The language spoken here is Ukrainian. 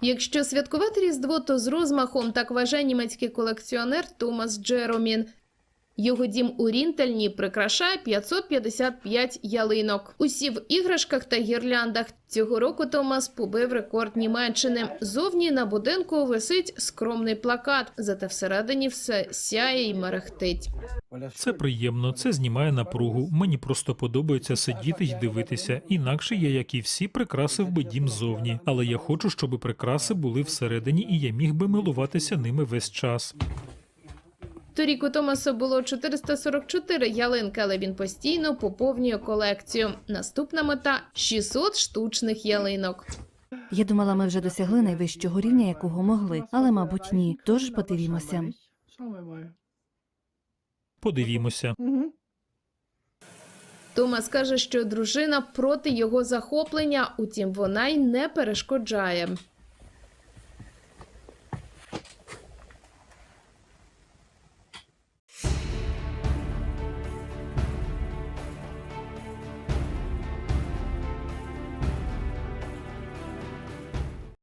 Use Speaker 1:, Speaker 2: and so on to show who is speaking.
Speaker 1: Якщо святкувати Різдво, то з розмахом так вважає німецький колекціонер Томас Джеромін. Його дім у Рінтельні прикрашає 555 ялинок. Усі в іграшках та гірляндах. Цього року Томас побив рекорд Німеччини. Зовні на будинку висить скромний плакат, зате всередині все сяє й мерехтить.
Speaker 2: Це приємно, це знімає напругу. Мені просто подобається сидіти й дивитися. Інакше я, як і всі, прикрасив би дім ззовні. Але я хочу, щоб прикраси були всередині, і я міг би милуватися ними весь час.
Speaker 1: Торік у Томаса було 444 ялинки, але він постійно поповнює колекцію. Наступна мета 600 штучних ялинок.
Speaker 3: Я думала, ми вже досягли найвищого рівня, якого могли, але, мабуть, ні. Тож подивімося.
Speaker 2: Подивімося.
Speaker 1: Томас каже, що дружина проти його захоплення, утім, вона й не перешкоджає.